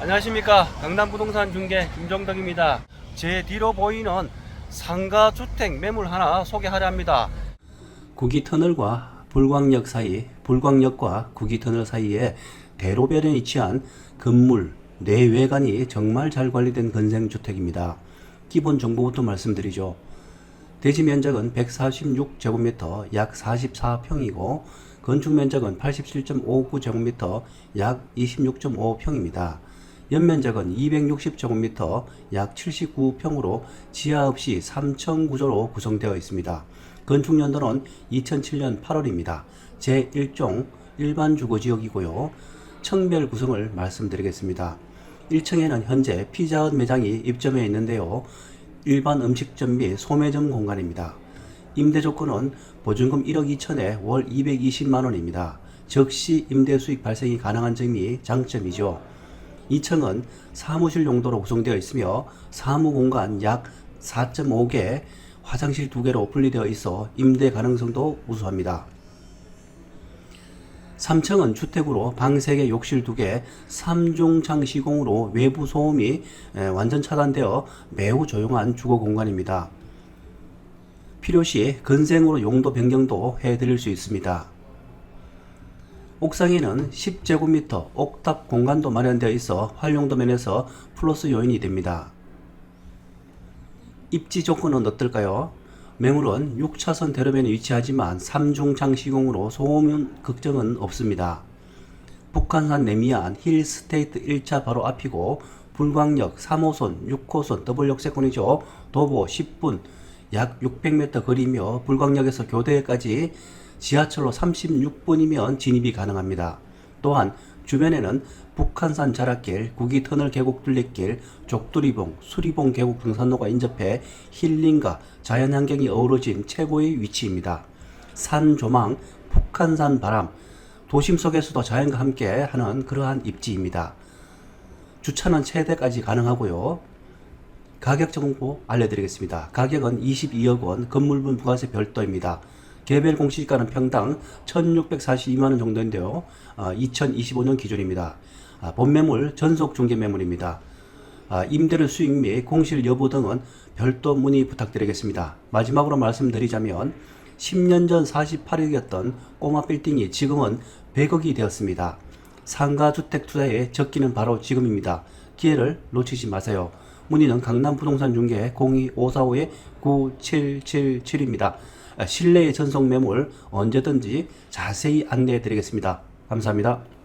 안녕하십니까. 강남부동산 중개 김정덕입니다. 제 뒤로 보이는 상가주택 매물 하나 소개하려 합니다. 구기터널과 불광역 사이 불광역과 구기터널 사이에 대로변에 위치한 건물 내외관이 정말 잘 관리된 건생주택입니다. 기본 정보부터 말씀드리죠. 대지 면적은 146제곱미터 약 44평이고 건축 면적은 87.59제곱미터 약 26.5평입니다. 연면적은 260제곱미터 약 79평으로 지하 없이 3층 구조로 구성되어 있습니다. 건축 연도는 2007년 8월입니다. 제1종 일반 주거지역이고요. 층별 구성을 말씀드리겠습니다. 1층에는 현재 피자헛 매장이 입점해 있는데요. 일반 음식점 및 소매점 공간입니다. 임대 조건은 보증금 1억 2천에 월 220만 원입니다. 즉시 임대 수익 발생이 가능한 점이 장점이죠. 2층은 사무실 용도로 구성되어 있으며 사무 공간 약 4.5개, 화장실 2개로 분리되어 있어 임대 가능성도 우수합니다. 3층은 주택으로 방 3개, 욕실 2개, 3중창 시공으로 외부 소음이 에, 완전 차단되어 매우 조용한 주거 공간입니다. 필요시 건생으로 용도 변경도 해드릴 수 있습니다. 옥상에는 10제곱미터 옥탑 공간도 마련되어 있어 활용도 면에서 플러스 요인이 됩니다. 입지 조건은 어떨까요? 매물은 6차선 대로변에 위치하지만 3중창 시공으로 소음 걱정은 없습니다. 북한산 내미안 힐스테이트 1차 바로 앞이고 불광역 3호선, 6호선 더블역세권이죠. 도보 10분 약 600m 거리며 불광역에서 교대까지 지하철로 36분이면 진입이 가능합니다. 또한 주변에는 북한산 자락길, 구기터널 계곡 둘레길, 족두리봉, 수리봉 계곡 등산로가 인접해 힐링과 자연환경이 어우러진 최고의 위치입니다. 산 조망, 북한산 바람, 도심 속에서도 자연과 함께 하는 그러한 입지입니다. 주차는 최대까지 가능하고요. 가격 정보 알려드리겠습니다. 가격은 22억 원, 건물분 부가세 별도입니다. 개별 공시가는 평당 1,642만 원 정도인데요. 아, 2025년 기준입니다. 아, 본매물 전속 중개 매물입니다. 아, 임대료 수익 및 공실 여부 등은 별도 문의 부탁드리겠습니다. 마지막으로 말씀드리자면 10년 전 48억이었던 꼬마 빌딩이 지금은 100억이 되었습니다. 상가 주택 투자에 적기는 바로 지금입니다. 기회를 놓치지 마세요. 문의는 강남 부동산 중개 02545-9777입니다. 실내의 전속 매물 언제든지 자세히 안내해 드리겠습니다. 감사합니다.